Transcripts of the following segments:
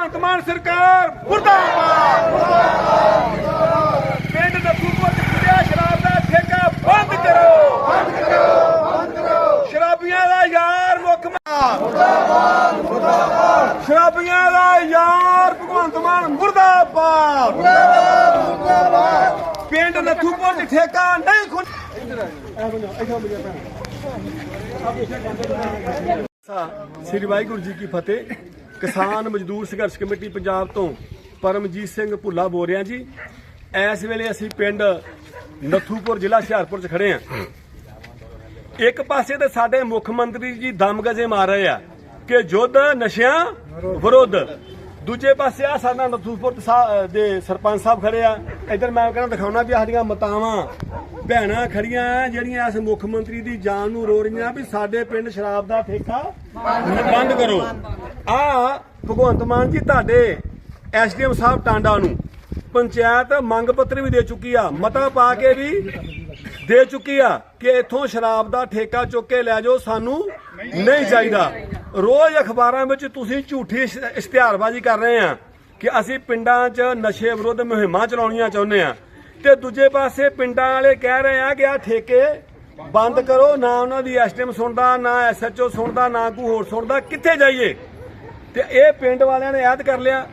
ਭਗਵੰਤ ਮਾਨ ਸਰਕਾਰ ਮੁਰਦਾਬਾਦ! ਪਿੰਡ ਨੱਥੂਪੁਰ ਚ ਖੁੱਲਿਆ ਸ਼ਰਾਬ ਦਾ ਠੇਕਾ ਬੰਦ ਕਰੋ! ਬੰਦ ਕਰੋ ਬੰਦ ਕਰੋ! ਸ਼ਰਾਬੀਆਂ ਦਾ ਯਾਰ ਮੁੱਖ ਮੁਰਦਾਬਾਦ ਮੁਰਦਾਬਾਦ ਸ਼ਰਾਬੀਆਂ ਦਾ ਯਾਰ ਭਗਵੰਤ ਮਾਨ ਮੁਰਦਾਬਾਦ! ਮੁਰਦਾਬਾਦ ਪਿੰਡ ਨੱਥੂਪੁਰ ਠੇਕਾ ਨਹੀਂ ਖੁੱਲ ਸ੍ਰੀ ਵਾਹਿਗੁਰੂ ਜੀ ਕੀ ਫਤਿਹ। ਕਿਸਾਨ ਮਜ਼ਦੂਰ ਸੰਘਰਸ਼ ਕਮੇਟੀ ਪੰਜਾਬ ਤੋਂ ਪਰਮਜੀਤ ਸਿੰਘ ਭੁੱਲਾ ਬੋਲ ਰਿਹਾ ਜੀ। ਇਸ ਵੇਲੇ ਅਸੀਂ ਪਿੰਡ ਨਥੂਪੁਰ ਜ਼ਿਲ੍ਹਾ ਹੁਸ਼ਿਆਰਪੁਰ 'ਚ ਖੜੇ ਹਾਂ। ਇੱਕ ਪਾਸੇ ਤੇ ਸਾਡੇ ਮੁੱਖ ਮੰਤਰੀ ਜੀ ਦਮ ਮਾਰ ਰਹੇ ਆ ਕਿ ਯੁੱਧ ਨਸ਼ਿਆਂ ਵਿਰੁੱਧ। ਦੂਜੇ ਪਾਸੇ ਆ ਸਾਡਾ ਨਥੂਪੁਰ ਦੇ ਸਰਪੰਚ ਸਾਹਿਬ ਖੜੇ ਆ। ਇਧਰ ਮੈਂ ਕਹਿੰਦਾ ਦਿਖਾਉਣਾ ਵੀ ਸਾਡੀਆਂ ਮਤਾਵਾਂ, ਭੈਣਾਂ ਖੜੀਆਂ ਜਿਹੜੀਆਂ ਇਸ ਮੁੱਖ ਮੰਤਰੀ ਦੀ ਜਾਨ ਨੂੰ ਰੋ ਰਹੀਆਂ ਵੀ ਸਾਡੇ ਪਿੰਡ ਸ਼ਰਾਬ ਦਾ ਠੇਕਾ ਬੰਦ ਕਰੋ। ਆ ਭਗਵੰਤ ਮਾਨ ਜੀ ਤੁਹਾਡੇ ਐਸਡੀਐਮ ਸਾਹਿਬ ਟਾਂਡਾ ਨੂੰ ਪੰਚਾਇਤ ਮੰਗ ਪੱਤਰ ਵੀ ਦੇ ਚੁੱਕੀ ਆ, ਮਤਾ ਪਾ ਕੇ ਵੀ ਦੇ ਚੁੱਕੀ ਆ ਕਿ ਇੱਥੋਂ ਸ਼ਰਾਬ ਦਾ ਠੇਕਾ ਚੁੱਕ ਕੇ ਲੈ ਜਾਓ, ਸਾਨੂੰ ਨਹੀਂ ਚਾਹੀਦਾ। ਰੋਜ਼ ਅਖਬਾਰਾਂ ਵਿੱਚ ਤੁਸੀਂ ਝੂਠੀ ਇਸ਼ਤਿਹਾਰਬਾਜ਼ੀ ਕਰ ਰਹੇ ਆ ਕਿ ਅਸੀਂ ਪਿੰਡਾਂ 'ਚ ਨਸ਼ੇ ਵਿਰੁੱਧ ਮੁਹਿੰਮਾਂ ਚਲਾਉਣੀਆਂ ਚਾਹੁੰਦੇ ਆ ਤੇ ਦੂਜੇ ਪਾਸੇ ਪਿੰਡਾਂ ਵਾਲੇ ਕਹਿ ਰਹੇ ਆ ਕਿ ਆ ਠੇਕੇ ਬੰਦ ਕਰੋ, ਨਾ ਉਹਨਾਂ ਦੀ ਐਸਟੀਐਮ ਸੁਣਦਾ, ਨਾ ਐਸਐਚਓ ਸੁਣਦਾ, ਨਾ ਕੋਈ ਹੋਰ ਸੁਣਦਾ, ਕਿੱਥੇ ਜਾਈਏ? ਤੇ ਇਹ ਪਿੰਡ ਵਾਲਿਆਂ ਨੇ ਐਦ ਕਰ ਲਿਆ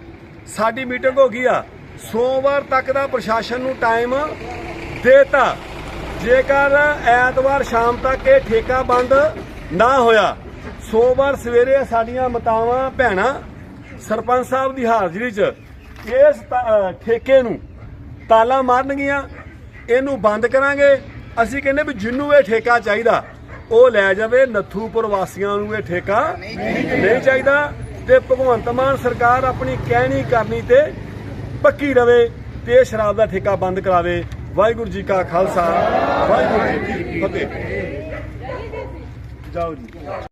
ਸਾਡੀ ਮੀਟਿੰਗ ਹੋ ਗਈ ਆ। ਸੋਮਵਾਰ ਤੱਕ ਦਾ ਪ੍ਰਸ਼ਾਸਨ ਨੂੰ ਟਾਈਮ ਦੇਤਾ। ਜੇਕਰ ਐਤਵਾਰ ਸ਼ਾਮ ਤੱਕ ਇਹ ਠੇਕਾ ਬੰਦ ਨਾ ਹੋਇਆ ਸੋਮਵਾਰ ਸਵੇਰੇ ਸਾਡੀਆਂ ਮਤਾਵਾਂ ਭੈਣਾਂ ਸਰਪੰਚ ਸਾਹਿਬ ਦੀ ਹਾਜ਼ਰੀ 'ਚ ਇਸ ਠੇਕੇ ਨੂੰ ਤਾਲਾ ਮਾਰਨਗੀਆਂ। ਇਹਨੂੰ ਬੰਦ ਕਰਾਂਗੇ। ਅਸੀਂ ਕਹਿੰਦੇ ਵੀ ਜਿੰਨੂੰ ਇਹ ਠੇਕਾ ਚਾਹੀਦਾ ਉਹ ਲੈ ਜਾਵੇ। ਨੱਥੂਪੁਰ ਵਾਸੀਆਂ ਨੂੰ ਇਹ ਠੇਕਾ ਨਹੀਂ ਚਾਹੀਦਾ। ਤੇ ਭਗਵੰਤ ਮਾਨ ਸਰਕਾਰ ਆਪਣੀ ਕਹਿਣੀ ਕਰਨੀ ਤੇ ਪੱਕੀ ਰਵੇ ਤੇ ਸ਼ਰਾਬ ਦਾ ਠੇਕਾ ਬੰਦ ਕਰਾਵੇ। ਵਾਹਿਗੁਰੂ ਜੀ ਕਾ ਖਾਲਸਾ, ਵਾਹਿਗੁਰੂ ਜੀ ਕੀ ਫਤਿਹ। ਜਾਓ ਜੀ।